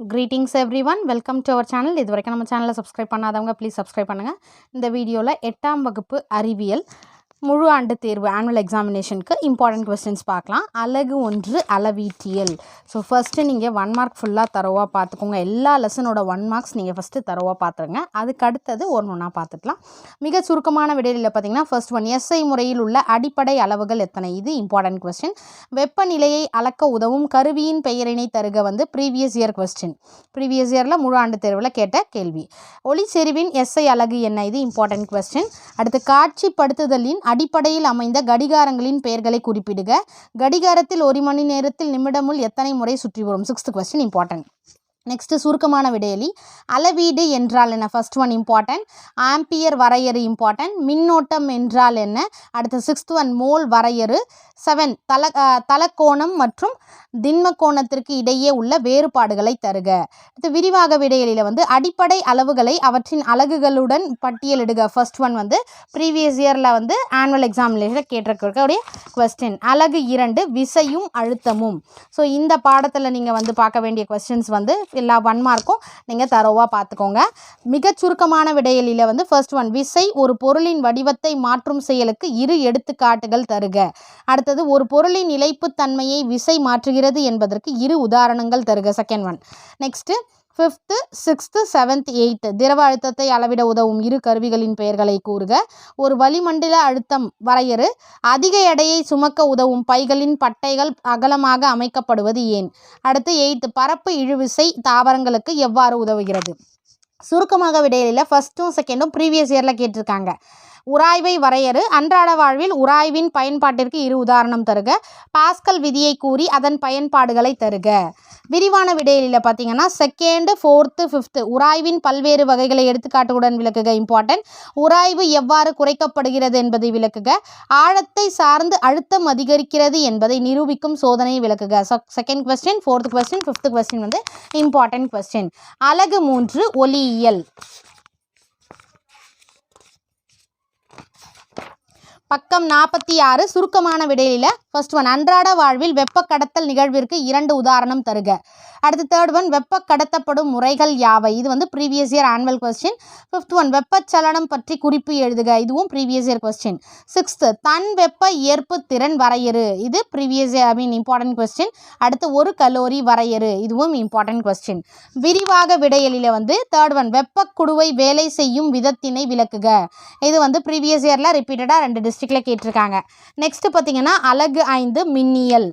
Greetings everyone welcome to our channel இது வரைக்கும் நம்ம சேனலை சப்ஸ்கிரைப் பண்ணாதவங்க ப்ளீஸ் சப்ஸ்கிரைப் பண்ணுங்கள் இந்த வீடியோவில் எட்டாம் வகுப்பு அறிவியல் முழு ஆண்டு தேர்வு ஆனுவல் எக்ஸாமினேஷனுக்கு இம்பார்ட்டன்ட் கொஸ்டின்ஸ் பார்க்கலாம். அழகு ஒன்று அளவீட்டியல். ஸோ ஃபஸ்ட்டு நீங்கள் ஒன் மார்க் ஃபுல்லாக தரவாக பார்த்துக்கோங்க. எல்லா லெசனோட ஒன் மார்க்ஸ் நீங்கள் ஃபஸ்ட்டு தரவாக பார்த்துருங்க. அதுக்கு அடுத்தது ஒன்று ஒன்றா பார்த்துக்கலாம். மிக சுருக்கமான விடையில் பார்த்தீங்கன்னா ஃபர்ஸ்ட் ஒன் எஸ்ஐ முறையில் உள்ள அடிப்படை அளவுகள் எத்தனை? இது இம்பார்ட்டன்ட் கொஸ்டின் வெப்பநிலையை அளக்க உதவும் கருவியின் பெயரினை தருக வந்து ப்ரீவியஸ் இயர் கொஸ்டின் ப்ரீவியஸ் இயரில் முழு ஆண்டு தேர்வில் கேட்ட கேள்வி. ஒளிச்செறிவின் எஸ்ஐ அலகு என்ன? இது இம்பார்ட்டன்ட் கொஸ்டின் அடுத்து காட்சிப்படுத்துதலின் அடிப்படையில் அமைந்த கடிகாரங்களின் பெயர்களை குறிப்பிடுக. கடிகாரத்தில் ஒரு மணி நேரத்தில் நிமிடமுள் எத்தனை முறை சுற்றி வரும்? சிக்ஸ்த் கொஸ்டின் இம்பார்ட்டன்ட் நெக்ஸ்ட் சுருக்கமான விடையலி. அளவீடு என்றால் என்ன? ஃபர்ஸ்ட் ஒன் இம்பார்ட்டன்ட் ஆம்பியர் வரையறு இம்பார்ட்டன்ட் மின்னோட்டம் என்றால் என்ன? அடுத்து சிக்ஸ்த் ஒன் மோல் வரையறு. செவன் தல தலக்கோணம் மற்றும் திண்ம கோணத்திற்கு இடையே உள்ள வேறுபாடுகளை தருக. அடுத்து விரிவாக விடையலியில் வந்து அடிப்படை அளவுகளை அவற்றின் அலகுகளுடன் பட்டியலிடுக. ஃபர்ஸ்ட் ஒன் வந்து ப்ரீவியஸ் இயரில் வந்து ஆனுவல் எக்ஸாமினேஷன் கேட்டிருக்கக்கூடிய கொஸ்டின் அலகு இரண்டு விசையும் அழுத்தமும். ஸோ இந்த பாடத்தில் நீங்கள் வந்து பார்க்க வேண்டிய கொஸ்டின்ஸ் வந்து எல்லா ஒன் மார்க்கும் நீங்கள் தரோவாக பார்த்துக்கோங்க மிகச் சுருக்கமான விடையலில் வந்து ஃபர்ஸ்ட் ஒன் விசை ஒரு பொருளின் வடிவத்தை மாற்றும் செயலுக்கு இரு எடுத்துக்காட்டுகள் தருக. அடுத்தது ஒரு பொருளின் நிலைப்புத்தன்மையை விசை மாற்றுகிறது என்பதற்கு இரு உதாரணங்கள் தருக second one next fifth sixth seventh eighth திரவ அழுத்தத்தை அளவிட உதவும் இரு கருவிகளின் பெயர்களை கூறுக. ஒரு வளிமண்டல அழுத்தம் வரையறு. அதிக எடையை சுமக்க உதவும் பைகளின் பட்டைகள் அகலமாக அமைக்கப்படுவது ஏன்? அடுத்து எயித்து பரப்பு இழுவிசை தாவரங்களுக்கு எவ்வாறு உதவுகிறது? சுருக்கமாக விடையில ஃபஸ்ட்டும் செகண்டும் ப்ரீவியஸ் இயரில் கேட்டிருக்காங்க. உராய்வை வரையறு. அன்றாட வாழ்வில் உராய்வின் பயன்பாட்டிற்கு இரு உதாரணம் தருக. பாஸ்கல் விதியை கூறி அதன் பயன்பாடுகளை தருக. விரிவான விடையில பார்த்தீங்கன்னா செகண்டு ஃபோர்த்து ஃபிஃப்த்து உராய்வின் பல்வேறு வகைகளை எடுத்துக்காட்டுடன் விளக்குக. இம்பார்ட்டன்ட் உராய்வு எவ்வாறு குறைக்கப்படுகிறது என்பதை விளக்குக. ஆழத்தை சார்ந்து அழுத்தம் அதிகரிக்கிறது என்பதை நிரூபிக்கும் சோதனையை விளக்குக. Second question fourth question fifth question வந்து இம்பார்ட்டன்ட் கொஸ்டின் அழகு மூன்று ஒலியியல் பக்கம் நாற்பத்தி ஆறு சுருக்கமான விடையில ஃபர்ஸ்ட் ஒன் அன்றாட வாழ்வில் வெப்ப கடத்தல் நிகழ்விற்கு இரண்டு உதாரணம் தருக. அடுத்து தேர்ட் ஒன் வெப்ப கடத்தப்படும் முறைகள் யாவை? இது வந்து previous year annual question fifth one வெப்பச்சலனம் பற்றி குறிப்பு எழுதுக. இதுவும் ப்ரீவியஸ் இயர் கொஸ்டின் சிக்ஸ்த்து தன் வெப்ப ஏற்பு திறன் வரையறு. இது previous year I mean important question அடுத்து ஒரு கலோரி வரையறு. இதுவும் இம்பார்ட்டன்ட் கொஸ்டின் விரிவாக விடையலில் வந்து தேர்ட் ஒன் வெப்ப குடுவை வேலை செய்யும் விதத்தினை விளக்குக. இது வந்து ப்ரீவியஸ் இயரில் ரிப்பீட்டடாக ரெண்டு டிஸ்ட்ரிக்டில் கேட்டிருக்காங்க. நெக்ஸ்ட் பார்த்தீங்கன்னா அலகு ஐந்து மின்னியல்.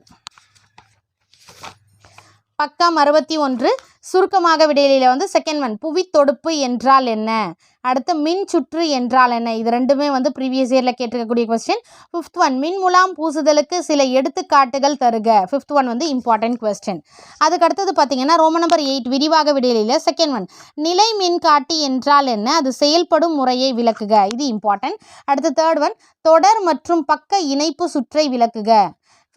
பக்கம் அறுபத்தி ஒன்று சுருக்கமாக விடையில வந்து செகண்ட் ஒன் புவி தொடுப்பு என்றால் என்ன? அடுத்து மின் சுற்று என்றால் என்ன? இது ரெண்டுமே வந்து ப்ரீவியஸ் இயரில் கேட்டிருக்கக்கூடிய கொஸ்டின் ஃபிஃப்த் ஒன் மின் முலாம் பூசுதலுக்கு சில எடுத்துக்காட்டுகள் தருக. ஃபிஃப்த் ஒன் வந்து இம்பார்ட்டன்ட் கொஸ்டின் அதுக்கு அடுத்தது பார்த்தீங்கன்னா ரோம நம்பர் எயிட் விரிவாக விடையில செகண்ட் ஒன் நிலை மின்காட்டி என்றால் என்ன? அது செயல்படும் முறையை விளக்குக. இது இம்பார்ட்டன்ட் அடுத்து தேர்ட் ஒன் தொடர் மற்றும் பக்க இணைப்பு சுற்றை விளக்குக.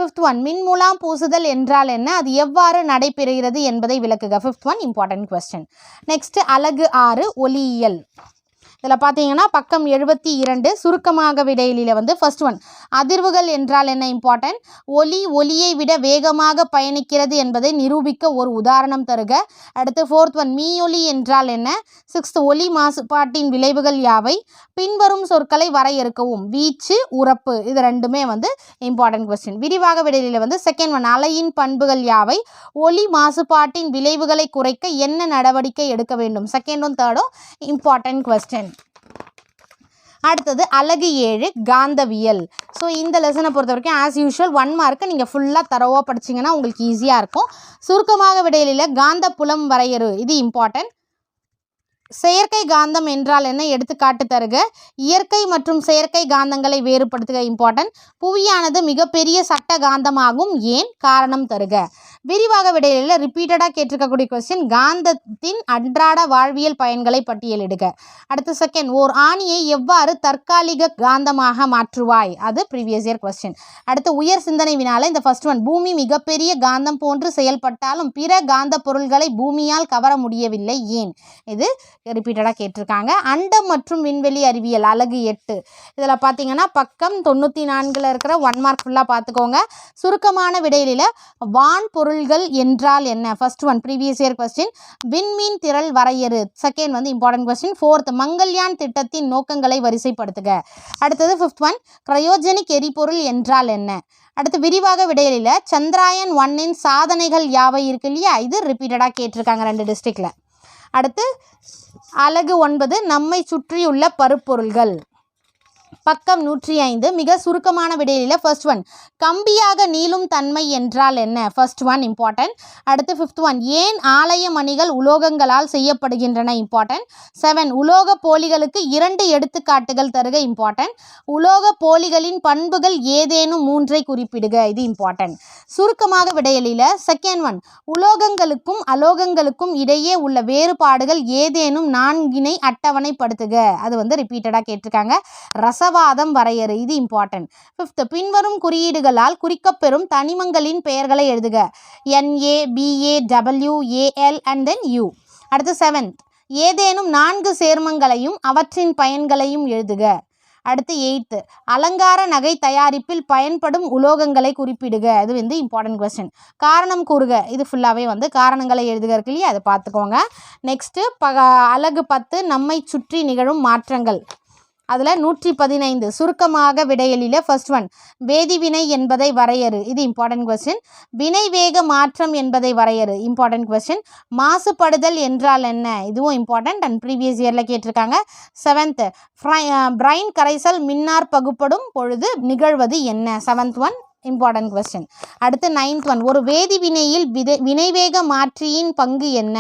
ஃபிஃப்த் ஒன் மின்முலாம் பூசுதல் என்றால் என்ன? அது எவ்வாறு நடைபெறுகிறது என்பதை விளக்குக. Fifth one important question next அலகு ஆறு ஒலியியல் இதில் பார்த்தீங்கன்னா பக்கம் எழுபத்தி இரண்டு சுருக்கமாக விடையில வந்து ஃபர்ஸ்ட் ஒன் அதிர்வுகள் என்றால் என்ன இம்பார்ட்டன்ட் ஒலி ஒலியை விட வேகமாக பயணிக்கிறது என்பதை நிரூபிக்க ஒரு உதாரணம் தருக. அடுத்து ஃபோர்த் ஒன் மீயொலி என்றால் என்ன? சிக்ஸ்த் ஒலி மாசுபாட்டின் விளைவுகள் யாவை? பின்வரும் சொற்களை வரையறுக்கவும் வீச்சு உறப்பு இது ரெண்டுமே வந்து இம்பார்ட்டன்ட் கொஸ்டின் விரிவாக விடையில வந்து செகண்ட் ஒன் அலையின் பண்புகள் யாவை? ஒலி மாசுபாட்டின் விளைவுகளை குறைக்க என்ன நடவடிக்கை எடுக்க வேண்டும்? செகண்டும் தேர்டும் இம்பார்ட்டன்ட் கொஸ்டின் அடுத்தது அலகு ஏழு காந்தவியல். ஸோ இந்த லெசனை பொறுத்த வரைக்கும் ஆஸ் யூஷுவல் ஒன் மார்க்கை நீங்கள் ஃபுல்லாக தரவாக படிச்சிங்கன்னா உங்களுக்கு ஈஸியாக இருக்கும். சுருக்கமாக விடையில காந்த புலம் வரையறு இது இம்பார்ட்டன்ட் செயற்கை காந்தம் என்றால் என்ன? எடுத்துக்காட்டு தருக. இயற்கை மற்றும் செயற்கை காந்தங்களை வேறுபடுத்துக இம்பார்ட்டன்ட் புவியானது மிகப்பெரிய சட்ட காந்தமாகும் ஏன்? காரணம் தருக. விரிவாக விடையில ரிப்பீட்டடாக கேட்டிருக்கக்கூடிய கொஸ்டின் காந்தத்தின் அன்றாட வாழ்வியல் பயன்களை பட்டியலிடுக அடுத்த செகண்ட் ஓர் ஆணியை எவ்வாறு தற்காலிக காந்தமாக மாற்றுவாய்? அது ப்ரீவியஸ் இயர் கொஸ்டின் அடுத்து உயர் சிந்தனை வினால இந்த ஃபர்ஸ்ட் ஒன் பூமி மிகப்பெரிய காந்தம் போன்று செயல்பட்டாலும் பிற காந்த பொருள்களை பூமியால் கவர முடியவில்லை ஏன்? இது ரிப்பீட்டடாக கேட்டிருக்காங்க. அண்டம் மற்றும் விண்வெளி அறிவியல் அழகு எட்டு. இதில் பார்த்தீங்கன்னா பக்கம் தொண்ணூற்றி நான்கில் இருக்கிற ஒன் மார்க் ஃபுல்லாக பார்த்துக்கோங்க சுருக்கமான விடையில வான் பொருள் பொருள்கள் என்றால் என்ன? First one previous year question விண்மீன் திரள் வரையறு. செகண்ட் வந்து இம்பார்ட்டன்ட் கொஸ்டின் ஃபோர்த் மங்கள்யான் திட்டத்தின் நோக்கங்களை வரிசைப்படுத்துக. அடுத்தது ஃபிஃப்த் ஒன் கிரயோஜெனிக் எரிபொருள் என்றால் என்ன? அடுத்து விரிவாக விடையில சந்திராயன் ஒன்னின் சாதனைகள் யாவை இருக்கு இல்லையா? இது ரிப்பீட்டடாக கேட்டிருக்காங்க ரெண்டு டிஸ்ட்ரிக்டில் அடுத்து அலகு ஒன்பது நம்மை சுற்றியுள்ள பருப்பொருள்கள். பக்கம் நூற்றி ஐந்து. மிக சுருக்கமான விடையில ஃபர்ஸ்ட் ஒன் கம்பியாக நீளும் தன்மை என்றால் என்ன? ஃபர்ஸ்ட் ஒன் இம்பார்ட்டன்ட் அடுத்து ஃபிஃப்த் ஒன் ஏன் ஆலய மணிகள் உலோகங்களால் செய்யப்படுகின்றன? இம்பார்ட்டன்ட் செவன் உலோக போலிகளுக்கு இரண்டு எடுத்துக்காட்டுகள் தருக. இம்பார்ட்டன்ட் உலோக போலிகளின் பண்புகள் ஏதேனும் மூன்றை குறிப்பிடுக. இது இம்பார்ட்டன்ட் சுருக்கமாக விடையலில் செகண்ட் ஒன் உலோகங்களுக்கும் அலோகங்களுக்கும் இடையே உள்ள வேறுபாடுகள் ஏதேனும் நான்கினை அட்டவணைப்படுத்துக. அது வந்து ரிப்பீட்டடாக கேட்டிருக்காங்க. ரசவாதம் வரையறு. இது இம்பார்ட்டன்ட் ஃபிஃப்த் பின்வரும் குறியீடுகளால் குறிக்கப்பெறும் தனிமங்களின் பெயர்களை எழுதுக. NA BA W AL and then U அடுத்து செவன்த் ஏதேனும் நான்கு சேர்மங்களையும் அவற்றின் பயன்களையும் எழுதுக. அடுத்து எயித்து அலங்கார நகை தயாரிப்பில் பயன்படும் உலோகங்களை குறிப்பிடுக. அது வந்து இம்பார்ட்டன்ட் கொஸ்டின் காரணம் கூறுக. இது ஃபுல்லாகவே வந்து காரணங்களை எழுதுக இருக்கு இல்லையா? அதை பார்த்துக்கோங்க. நெக்ஸ்ட்டு ப அலகு பத்து நம்மை சுற்றி நிகழும் மாற்றங்கள். அதில் நூற்றி பதினைந்து சுருக்கமாக விடையலில் ஃபர்ஸ்ட் ஒன் வேதிவினை என்பதை வரையறு. இது இம்பார்ட்டன்ட் கொஸ்டின் வினை வேக மாற்றம் என்பதை வரையறு. இம்பார்ட்டன்ட் கொஸ்டின் மாசுபடுதல் என்றால் என்ன? இதுவும் இம்பார்ட்டன்ட் அண்ட் ப்ரீவியஸ் இயரில் கேட்டிருக்காங்க. செவன்த்து பிரைன் கரைசல் மின்னார் பகுப்படும் பொழுது நிகழ்வது என்ன? செவன்த் ஒன் இம்பார்ட்டன்ட் கொஸ்டின் அடுத்து நைன்த் ஒன் ஒரு வேதிவினையில் விதை வினைவேக மாற்றியின் பங்கு என்ன?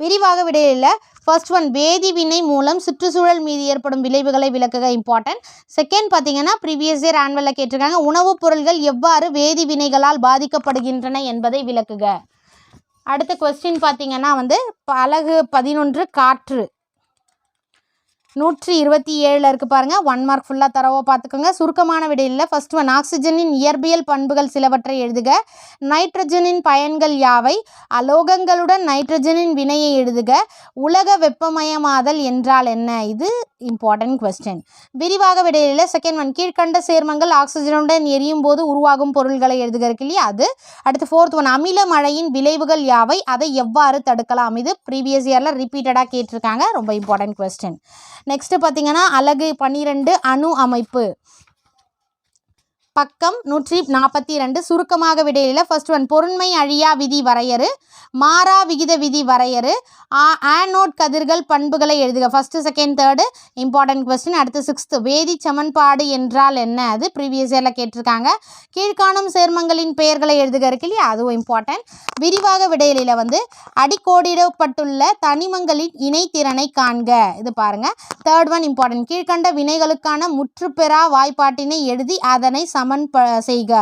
விரிவாக விடையில் ஃபர்ஸ்ட் ஒன் வேதி வினை மூலம் சுற்றுச்சூழல் மீது ஏற்படும் விளைவுகளை விளக்குக. இம்பார்ட்டன்ட் செகண்ட் பார்த்தீங்கன்னா ப்ரீவியஸ் இயர் ஆன்வலில் கேட்டிருக்காங்க உணவுப் பொருள்கள் எவ்வாறு வேதி வினைகளால் பாதிக்கப்படுகின்றன என்பதை விளக்குக. அடுத்த கொஸ்டின் பார்த்தீங்கன்னா வந்து அழகு பதினொன்று காற்று. நூற்றி இருபத்தி ஏழில் இருக்குது பாருங்கள் ஒன் மார்க் ஃபுல்லாக தரவோ பார்த்துக்கோங்க சுருக்கமான விடையில் ஃபர்ஸ்ட் ஒன் ஆக்சிஜனின் இயற்பியல் பண்புகள் சிலவற்றை எழுதுக. நைட்ரஜனின் பயன்கள் யாவை? அலோகங்களுடன் நைட்ரஜனின் வினையை எழுதுக. உலக வெப்பமயமாதல் என்றால் என்ன? இது இம்பார்ட்டன்ட் கொஸ்டின் விரிவாக விடையில செகண்ட் ஒன் கீழ்கண்ட சேர்மங்கள் ஆக்சிஜனுடன் எரியும் போது உருவாகும் பொருள்களை எழுதுக இருக்கு இல்லையா? அது. அடுத்து ஃபோர்த் ஒன் அமில மழையின் விளைவுகள் யாவை? அதை எவ்வாறு தடுக்கலாம்? இது ப்ரீவியஸ் இயரில் ரிப்பீட்டடாக கேட்டிருக்காங்க. ரொம்ப இம்பார்ட்டன்ட் கொஸ்டின் நெக்ஸ்ட்டு பார்த்தீங்கன்னா அழகு பன்னிரெண்டு அணு அமைப்பு. பக்கம் நூற்றி நாற்பத்தி ரெண்டு சுருக்கமாக விடையில ஃபர்ஸ்ட் ஒன் பொருண்மை அழியா விதி வரையறு மாறா விகித விதி வரையறு ஆ- ஆனோட் கதிர்கள் பண்புகளை எழுதுக. First second third important question அடுத்து சிக்ஸ்த்து வேதி சமன்பாடு என்றால் என்ன? அது ப்ரீவியஸ் இயரில் கேட்டிருக்காங்க. கீழ்காணும் சேர்மங்களின் பெயர்களை எழுதுக இருக்கு இல்லையா? அதுவும் இம்பார்ட்டன்ட் விரிவாக விடையில வந்து அடிக்கோடிடப்பட்டுள்ள தனிமங்களின் இணைத்திறனை காண்க. இது பாருங்கள் தேர்ட் ஒன் இம்பார்ட்டன்ட் கீழ்கண்ட வினைகளுக்கான முற்றுப்பெறா வாய்ப்பாட்டினை எழுதி அதனை சமன் ப செய்க.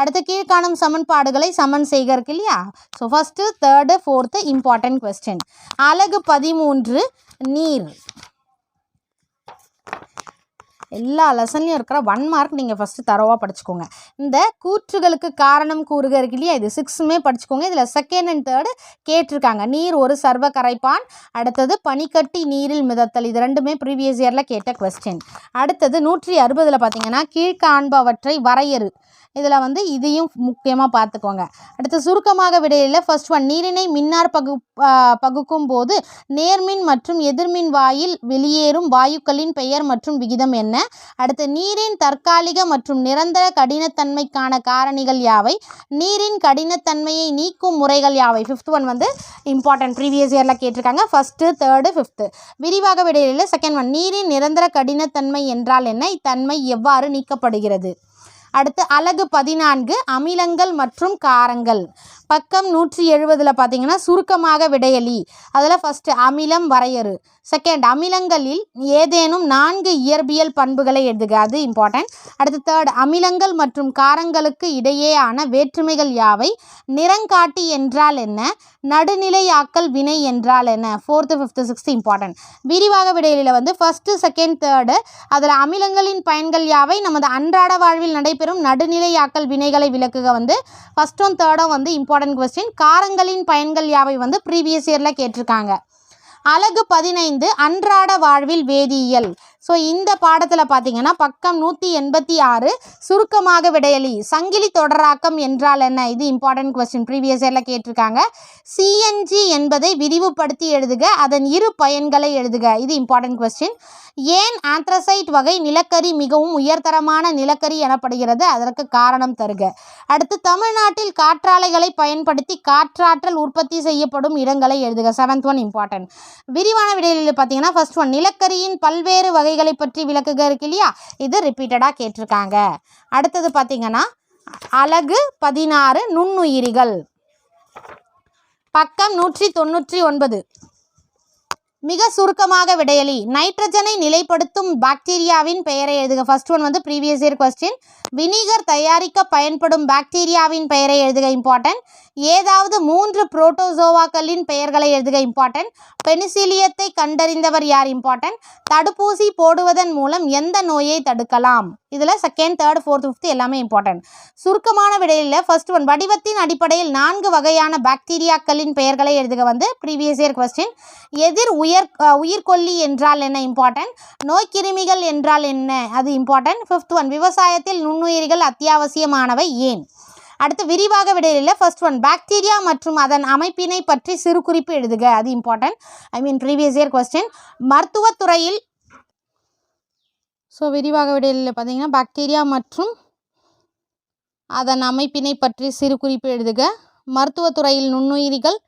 அடுத்து கீழ்காணும் சமன்பாடுகளை சமன் செய்க இருக்கு இல்லையா? So first third fourth important question அலகு பதிமூன்று நீர். எல்லா லெசன்லையும் இருக்கிற ஒன் மார்க் நீங்கள் ஃபஸ்ட்டு தரவாக படிச்சுக்கோங்க. இந்த கூற்றுகளுக்கு காரணம் கூறுக இருக்கு இல்லையா? இது சிக்ஸுமே படிச்சுக்கோங்க. இதில் செகண்ட் அண்ட் தேர்டு கேட்டிருக்காங்க. நீர் ஒரு சர்வ கரைப்பான். அடுத்தது பனிக்கட்டி நீரில் மிதத்தல். இது ரெண்டுமே ப்ரீவியஸ் இயரில் கேட்ட கொஸ்டின் அடுத்தது நூற்றி அறுபதில் பார்த்தீங்கன்னா கீழ்காண்பவற்றை வரையறு. இதில் வந்து இதையும் முக்கியமாக பார்த்துக்கோங்க. அடுத்து சுருக்கமாக விடையில ஃபர்ஸ்ட் ஒன் நீரினை மின்னார் பகு பகுக்கும் போது நேர்மின் மற்றும் எதிர்மின் வாயில் வெளியேறும் வாயுக்களின் பெயர் மற்றும் விகிதம் என்ன? அடுத்து நீரின் தற்காலிக மற்றும் நிரந்தர கடினத்தன்மைக்கான காரணிகள் யாவை? நீரின் கடினத்தன்மையை நீக்கும் முறைகள் யாவை? ஃபிஃப்த் ஒன் வந்து இம்பார்ட்டன்ட் ப்ரீவியஸ் இயரில் கேட்டிருக்காங்க. ஃபஸ்ட்டு தேர்டு ஃபிஃப்த்து விரிவாக விடையில செகண்ட் ஒன் நீரின் நிரந்தர கடினத்தன்மை என்றால் என்ன? இத்தன்மை எவ்வாறு நீக்கப்படுகிறது? அடுத்து அலகு பதினான்கு அமிலங்கள் மற்றும் காரங்கள். பக்கம் நூற்றி எழுபதில் பார்த்தீங்கன்னா சுருக்கமாக விடையலி. அதில் ஃபஸ்ட்டு அமிலம் வரையறு. செகண்ட் அமிலங்களில் ஏதேனும் நான்கு இயற்பியல் பண்புகளை எழுதுக. அது இம்பார்ட்டன்ட் அடுத்து தேர்ட் அமிலங்கள் மற்றும் காரங்களுக்கு இடையேயான வேற்றுமைகள் யாவை? நிறங்காட்டி என்றால் என்ன? நடுநிலையாக்கல் வினை என்றால் என்ன? ஃபோர்த்து ஃபிஃப்த்து சிக்ஸ்த்து இம்பார்ட்டன்ட் விரிவாக விடையலியில் வந்து ஃபஸ்ட்டு செகண்ட் தேர்டு அதில் அமிலங்களின் பயன்கள் யாவை? நமது அன்றாட வாழ்வில் நடைபெறும் நடுநிலையாக்கல் வினைகளை விளக்குக வந்து ஃபஸ்ட்டும் தேர்டும் வந்து இம்பார்ட்டன்ட் கொஸ்டின் காரங்களின் பயன்கள் யாவை வந்து ப்ரீவியஸ் இயரில் கேட்டிருக்காங்க. அலகு பதினைந்து அன்றாட வாழ்வில் வேதியியல். ஸோ இந்த பாடத்தில் பார்த்தீங்கன்னா பக்கம் நூற்றி எண்பத்தி ஆறு சுருக்கமாக விடையளி சங்கிலி தொடராக்கம் என்றால் என்ன? இது இம்பார்ட்டன்ட் கொஸ்டின் ப்ரீவியஸ் இயரில் கேட்டிருக்காங்க. சிஎன்ஜி என்பதை விரிவுபடுத்தி எழுதுக அதன் இரு பயன்களை எழுதுக. இது இம்பார்ட்டன்ட் கொஸ்டின் ஏன் ஆந்த்ரசைட் வகை நிலக்கரி மிகவும் உயர்தரமான நிலக்கரி எனப்படுகிறது? அதற்கு காரணம் தருக. அடுத்து தமிழ்நாட்டில் காற்றாலைகளை பயன்படுத்தி காற்றாற்றல் உற்பத்தி செய்யப்படும் இடங்களை எழுதுக. செவன்த் ஒன் இம்பார்ட்டன்ட் விரிவான விடையில் பார்த்தீங்கன்னா ஃபர்ஸ்ட் ஒன் நிலக்கரியின் பல்வேறு வகை வகைகளை பற்றி விளக்குக இருக்கு இல்லையா? இது ரிப்பீட்டடாக கேட்டிருக்காங்க. அடுத்தது பார்த்தீங்கன்னா அலகு பதினாறு நுண்ணுயிரிகள். பக்கம் நூற்றி தொண்ணூற்றி ஒன்பது. மிக சுருக்கமாக விடையளி நைட்ரஜனை நிலைப்படுத்தும் பாக்டீரியாவின் பெயரை எழுதுக. ஃபர்ஸ்ட் ஒன் வந்து ப்ரீவியஸ் இயர் கொஸ்டின் வினிகர் தயாரிக்க பயன்படும் பாக்டீரியாவின் பெயரை எழுதுக. இம்பார்ட்டன்ட் ஏதாவது மூன்று புரோட்டோசோவாக்களின் பெயர்களை எழுதுக. இம்பார்ட்டன்ட் பெனிசிலியத்தை கண்டறிந்தவர் யார்? இம்பார்ட்டன்ட் தடுப்பூசி போடுவதன் மூலம் எந்த நோயை தடுக்கலாம்? இதில் செகண்ட் தேர்ட் ஃபோர்த் ஃபிஃப்த் எல்லாமே இம்பார்ட்டன்ட் சுருக்கமான விடையில் ஃபர்ஸ்ட் ஒன் வடிவத்தின் அடிப்படையில் நான்கு வகையான பாக்டீரியாக்களின் பெயர்களை எழுதுக. வந்து ப்ரீவியஸ் இயர் கொஸ்டின் எதிர் உயர் உயர் உயிர்கொல்லி என்றால் என்ன இம்பார்ட்டன்ட் நோய்க்கிருமிகள் என்றால் என்ன? அது இம்பார்ட்டன்ட் ஃபிஃப்த் ஒன் விவசாயத்தில் நுண்ணுயிரிகள் அத்தியாவசியமானவை ஏன்? அடுத்து விரிவாக விடையில் ஃபர்ஸ்ட் ஒன் பாக்டீரியா மற்றும் அதன் அமைப்பினை பற்றி சிறு குறிப்பு எழுதுக. அது important I mean previous year question மருத்துவத்துறையில் ஸோ விரிவாக விடையில் பார்த்தீங்கன்னா பாக்டீரியா மற்றும் அதன் அமைப்பினை பற்றி சிறு குறிப்பு எழுதுக. மருத்துவத்துறையில் நுண்ணுயிரிகள்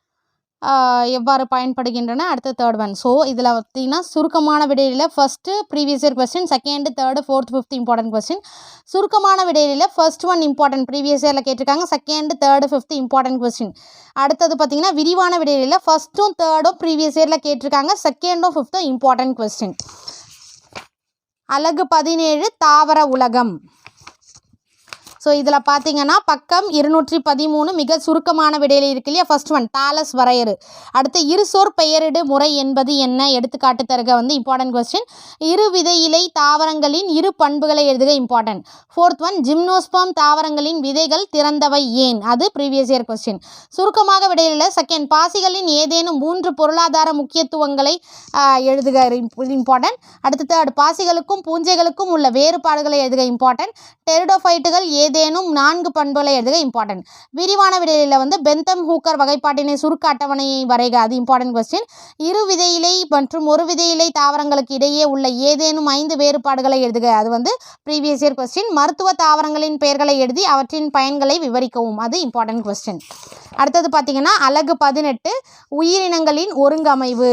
எவ்வாறு பயன்படுகின்றன? அடுத்து தேர்ட் ஒன் ஸோ இதில் பார்த்தீங்கன்னா சுருக்கமான விடையில் first previous year question second third fourth fifth important question சுருக்கமான விடையில் ஃபர்ஸ்ட் ஒன் இம்பார்ட்டன்ட் ப்ரீவியஸ் இயரில் கேட்டிருக்காங்க second third fifth important question அடுத்தது பார்த்தீங்கன்னா விரிவான விடையில் ஃபஸ்ட்டும் தேர்டும் ப்ரீவியஸ் இயரில் கேட்டிருக்காங்க செகண்டும் ஃபிஃப்த்தும் இம்பார்ட்டன்ட் கொஸ்டின் அலகு பதினேழு தாவர உலகம். ஸோ இதில் பார்த்தீங்கன்னா பக்கம் இருநூற்றி பதிமூணு மிக சுருக்கமான விடையில் இருக்கு இல்லையா? ஃபர்ஸ்ட் ஒன் தாலஸ் வரையறு அடுத்து இருசோர் பெயரிடு முறை என்பது என்ன? எடுத்துக்காட்டு தருக வந்து இம்பார்ட்டன்ட் கொஸ்டின் இரு விதை இலை தாவரங்களின் இரு பண்புகளை எழுதுக இம்பார்ட்டன்ட் ஃபோர்த் ஒன் ஜிம்னோஸ்பம் தாவரங்களின் விதைகள் திறந்தவை ஏன்? அது ப்ரீவியஸ் இயர் கொஸ்டின் சுருக்கமாக விடையில் செகண்ட் பாசிகளின் ஏதேனும் மூன்று பொருளாதார முக்கியத்துவங்களை எழுதுக இம்பார்ட்டன்ட் அடுத்து தேர்ட் பாசிகளுக்கும் பூஞ்சைகளுக்கும் உள்ள வேறுபாடுகளை எழுதுக இம்பார்ட்டன்ட் டெரிடோஃபைட்டுகள் ஏதேனும் நான்கு பண்புகளை எழுதுக. இம்பார்ட்டன்ட் விரிவான விடையில் வந்து பெந்தம் ஹூக்கர் வகைப்பாட்டினை சுருக்க அட்டவணையை வரைக. அது இம்பார்ட்டன்ட் கொஸ்டின் இரு விதையிலை மற்றும் ஒரு விதையிலை தாவரங்களுக்கு இடையே உள்ள ஏதேனும் ஐந்து வேறுபாடுகளை எழுதுக. அது வந்து ப்ரீவியஸ் இயர் கொஸ்டின் மருத்துவ தாவரங்களின் பெயர்களை எழுதி அவற்றின் பயன்களை விவரிக்கவும். அது இம்பார்ட்டன்ட் கொஸ்டின் அடுத்தது பார்த்தீங்கன்னா அலகு பதினெட்டு உயிரினங்களின் ஒருங்கமைவு.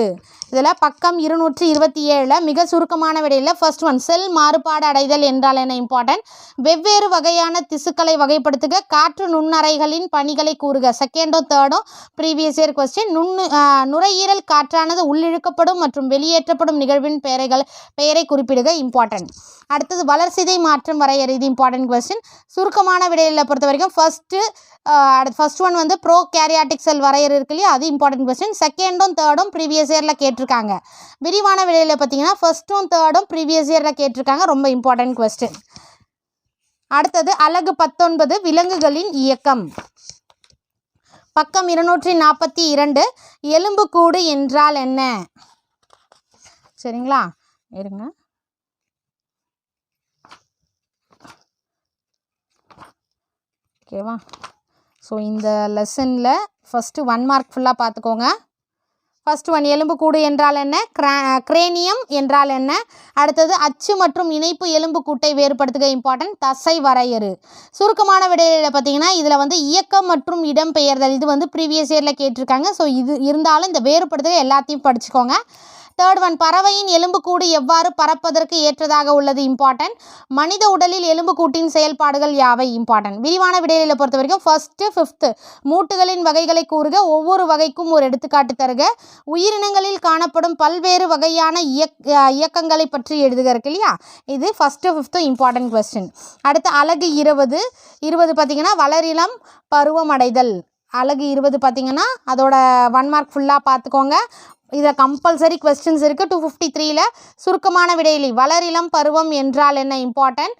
இதில் பக்கம் இருநூற்றி இருபத்தி ஏழில் மிக சுருக்கமான விடையில் ஃபர்ஸ்ட் ஒன் செல் மாறுபாடு அடைதல் என்றால் என்ன இம்பார்ட்டன்ட் வெவ்வேறு வகையான திசுக்களை வகைப்படுத்துக காற்று நுண்ணறைகளின் பணிகளை கூறுக. செகண்டும் தேர்டும் ப்ரீவியஸ் இயர் கொஸ்டின் நுண்ணு நுரையீரல் காற்றானது உள்ளிழுக்கப்படும் மற்றும் வெளியேற்றப்படும் நிகழ்வின் பெயரைகள் பெயரை குறிப்பிடுக. இம்பார்ட்டன்ட் அடுத்தது வளர்சிதை மாற்றம் வரையறு இது இம்பார்ட்டன்ட் கொஸ்டின் சுருக்கமான விடையில் பொறுத்த வரைக்கும் ஃபஸ்ட்டு அடுத்து ஃபர்ஸ்ட் ஒன் வந்து ப்ரோ கேரியாட்டிக் செல் வரையறை இருக்கு இல்லையா? அது இம்பார்ட்டன்ட் கொஸ்டின் செகண்டும் தேர்டும் ப்ரீவியஸ் இயரில் கேட்டிருக்காங்க. விரிவான விடையில் பார்த்தீங்கன்னா ஃபர்ஸ்ட்டும் தேர்டும் ப்ரீவியஸ் இயரில் கேட்டிருக்காங்க. ரொம்ப இம்பார்ட்டன்ட் கொஸ்டின் அடுத்தது அலகு பத்தொன்பது விலங்குகளின் இயக்கம். பக்கம் இருநூற்றி நாற்பத்தி இரண்டு எலும்புக்கூடு என்றால் என்ன? சரிங்களா? இருங்க. ஓகேவா? ஸோ இந்த லெசனில் ஃபஸ்ட்டு ஒன் மார்க் ஃபுல்லாக பார்த்துக்கோங்க. ஃபஸ்ட் ஒன் எலும்புக்கூடு என்றால் என்ன? கிரா கிரேனியம் என்றால் என்ன? அடுத்தது அச்சு மற்றும் இணைப்பு எலும்புக்கூட்டை வேறுபடுத்துக. இம்பார்ட்டன்ட் தசை வரையறு. சுருக்கமான விடையில் பார்த்தீங்கன்னா இதில் வந்து இயக்கம் மற்றும் இடம்பெயர்தல் இது வந்து ப்ரீவியஸ் இயரில் கேட்டிருக்காங்க. ஸோ இது இருந்தாலும் இந்த வேறுபடுத்துக எல்லாத்தையும் படிச்சுக்கோங்க. தேர்ட் ஒன் பறவையின் எலும்புக்கூடு எவ்வாறு பறப்பதற்கு ஏற்றதாக உள்ளது? இம்பார்ட்டன்ட் மனித உடலில் எலும்புக்கூட்டின் செயல்பாடுகள் யாவை? இம்பார்ட்டன்ட் விரிவான விடையில பொறுத்த வரைக்கும் ஃபஸ்ட்டு ஃபிஃப்த்து மூட்டுகளின் வகைகளை கூறுக. ஒவ்வொரு வகைக்கும் ஒரு எடுத்துக்காட்டு தருக. உயிரினங்களில் காணப்படும் பல்வேறு வகையான இயக் இயக்கங்களை பற்றி எழுதுக இருக்கு இல்லையா? இது ஃபஸ்ட்டு ஃபிஃப்த்து இம்பார்ட்டன்ட் கொஸ்டின் அடுத்து அலகு இருபது. இருபது பார்த்தீங்கன்னா வளரிளம் பருவமடைதல். அலகு இருபது பார்த்தீங்கன்னா அதோட ஒன் மார்க் ஃபுல்லாக பார்த்துக்கோங்க. இதில் கம்பல்சரி கொஸ்டின்ஸ் இருக்குது டூ ஃபிஃப்டி த்ரீல சுருக்கமான விடையிலி. வளரிளம் பருவம் என்றால் என்ன? இம்பார்ட்டன்ட்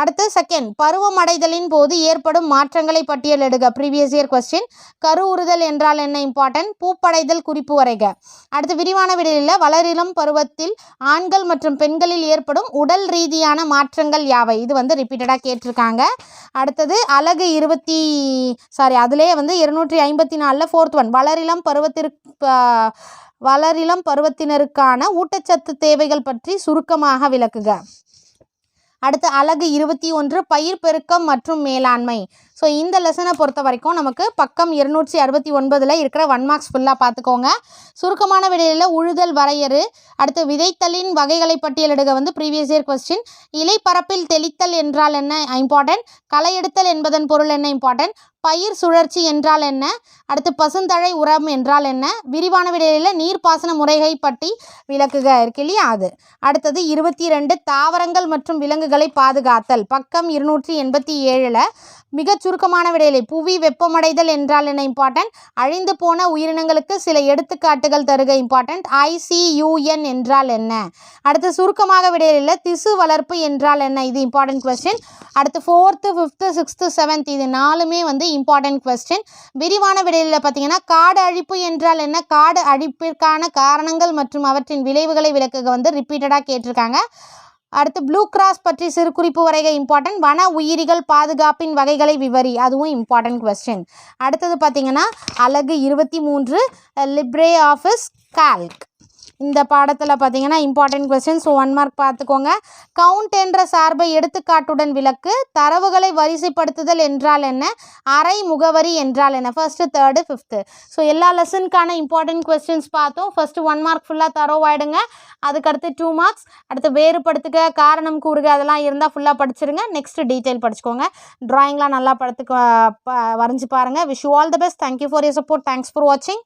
அடுத்து செகண்ட் பருவமடைதலின் போது ஏற்படும் மாற்றங்களை பட்டியலிடுக ப்ரீவியஸ் இயர் கொஸ்டின் கருவுறுதல் என்றால் என்ன? இம்பார்ட்டன்ட் பூப்படைதல் குறிப்பு வரைக. அடுத்து விரிவான விடையில் வளரிளம் பருவத்தில் ஆண்கள் மற்றும் பெண்களில் ஏற்படும் உடல் ரீதியான மாற்றங்கள் யாவை? இது வந்து ரிப்பீட்டடாக கேட்டிருக்காங்க. அடுத்தது அழகு இருபத்தி சாரி அதிலே வந்து இருநூற்றி ஐம்பத்தி நாலில் ஃபோர்த் ஒன் வளரிளம் பருவத்திற்கு வளரிளம் பருவத்தினருக்கான ஊட்டச்சத்து தேவைகள் பற்றி சுருக்கமாக விளக்குக. அடுத்து அழகு இருபத்தி ஒன்று பயிர் பெருக்கம் மற்றும் மேலாண்மை. ஸோ இந்த லெசனை பொறுத்த வரைக்கும் நமக்கு பக்கம் இருநூற்றி அறுபத்தி ஒன்பதில் இருக்கிற ஒன் மார்க்ஸ் ஃபுல்லாக பார்த்துக்கோங்க. சுருக்கமான விடையில் உழுதல் வரையறு. அடுத்து விதைத்தலின் வகைகளை பட்டியலிடுக வந்து ப்ரீவியஸ் இயர் கொஸ்டின் இலைப்பரப்பில் தெளித்தல் என்றால் என்ன? இம்பார்ட்டன்ட் களை எடுத்தல் என்பதன் பொருள் என்ன? இம்பார்ட்டன்ட் பயிர் சுழற்சி என்றால் என்ன? அடுத்து பசுந்தழை உரம் என்றால் என்ன? விரிவான விடையில் நீர்ப்பாசன முறைகளை பற்றி விளக்குக இருக்கு இல்லையா அது. அடுத்தது இருபத்தி ரெண்டு தாவரங்கள் மற்றும் விலங்குகளை பாதுகாத்தல். பக்கம் இருநூற்றி எண்பத்தி ஏழில் மிகச் சுருக்கமான விடையிலை புவி வெப்பமடைதல் என்றால் என்ன இம்பார்ட்டன்ட் அழிந்து போன உயிரினங்களுக்கு சில எடுத்துக்காட்டுகள் தருக இம்பார்ட்டன்ட் ஐசியூஎன் என்றால் என்ன? அடுத்து சுருக்கமாக விடையில திசு வளர்ப்பு என்றால் என்ன? இது இம்பார்ட்டன்ட் கொஸ்டின் அடுத்து ஃபோர்த்து ஃபிஃப்த்து சிக்ஸ்த்து செவன்த் இது நாலுமே வந்து இம்பார்ட்டன்ட் கொஸ்டின் விரிவான விடையில் பார்த்தீங்கன்னா காடு அழிப்பு என்றால் என்ன? காடு அழிப்பிற்கான காரணங்கள் மற்றும் அவற்றின் விளைவுகளை விளக்குக வந்து ரிப்பீட்டடாக கேட்டிருக்காங்க. அடுத்து ப்ளூ கிராஸ் பற்றி சிறு குறிப்பு வரைக இம்பார்ட்டன்ட் வன உயிரிகள் பாதுகாப்பின் வகைகளை விவரி அதுவும் இம்பார்ட்டன்ட் கொஸ்டின் அடுத்தது பார்த்தீங்கன்னா அழகு இருபத்தி மூன்று லிப்ரே ஆஃபீஸ் கால்க் இந்த பாடத்தில் பார்த்தீங்கன்னா important question so one mark பார்த்துக்கோங்க கவுண்ட் என்ற சார்பை எடுத்துக்காட்டுடன் விளக்கு. தரவுகளை வரிசைப்படுத்துதல் என்றால் என்ன? அரை முகவரி என்றால் என்ன? ஃபர்ஸ்ட்டு தேர்டு ஃபிஃப்த்து ஸோ எல்லா லெசனுக்கான இம்பார்ட்டன்ட் கொஸ்டின்ஸ் பார்த்தோம். ஃபஸ்ட்டு ஒன் மார்க் ஃபுல்லாக தரோவாயிடுங்க அதுக்கடுத்து டூ மார்க்ஸ் அடுத்து வேறுபடுத்துக காரணம் கூறுக அதெல்லாம் இருந்தால் ஃபுல்லாக படிச்சிருங்க. நெக்ஸ்ட் டீட்டெயில் படிச்சுக்கோங்க. ட்ராயிங்லாம் நல்லா படத்துக்கு ப வரைஞ்சி பாருங்கள் wish you all the best thank you for your support thanks for வாட்சிங்